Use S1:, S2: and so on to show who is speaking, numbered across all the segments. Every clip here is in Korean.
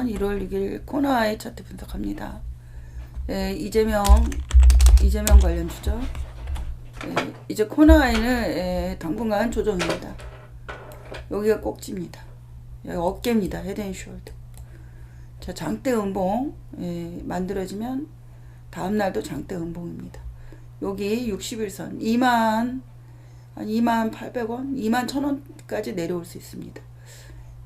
S1: 2023년 1월 6일 코너아이 차트 분석합니다. 예, 이재명 이재명 관련 주죠. 예, 이제 코너아이는 예, 당분간 조정입니다. 여기가 꼭지입니다. 여기 어깨입니다. 헤드앤숄더. 자 장대 음봉 예, 만들어지면 다음 날도 장대 음봉입니다. 여기 61선 2만 한 2만 800원, 2만 1000원까지 내려올 수 있습니다.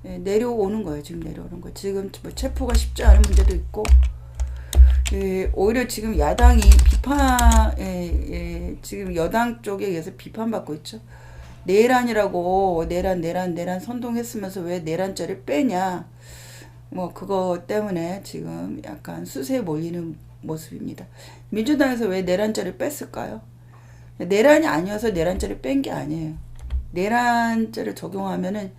S1: 예, 내려오는 거예요. 지금 내려오는 거. 지금 뭐 체포가 쉽지 않은 문제도 있고, 예, 오히려 지금 야당이 비판, 예, 예, 지금 여당 쪽에 의해서 비판받고 있죠. 내란이라고 내란, 내란, 내란 선동했으면서 왜 내란죄를 빼냐. 뭐 그거 때문에 지금 약간 수세에 몰리는 모습입니다. 민주당에서 왜 내란죄를 뺐을까요? 내란이 아니어서 내란죄를 뺀 게 아니에요. 내란죄를 적용하면은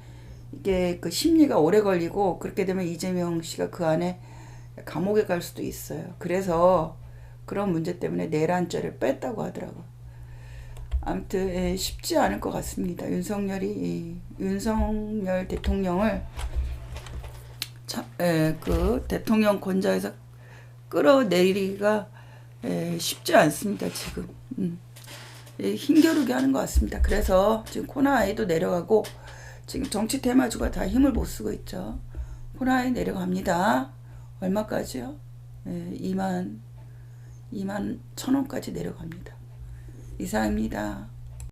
S1: 이게 그 심리가 오래 걸리고 그렇게 되면 이재명 씨가 그 안에 감옥에 갈 수도 있어요. 그래서 그런 문제 때문에 내란죄를 뺐다고 하더라고. 아무튼 예, 쉽지 않을 것 같습니다. 윤석열이 이 윤석열 대통령을 참, 예, 그 대통령 권좌에서 끌어내리기가 예, 쉽지 않습니다. 지금. 음. 예, 힘겨루게 하는 것 같습니다. 그래서 지금 코나 아이도 내려가고 지금 정치 테마주가 다 힘을 못 쓰고 있죠. 코나아이 내려갑니다. 얼마까지요? 예, 2만 2만 천 원까지 내려갑니다. 이상입니다.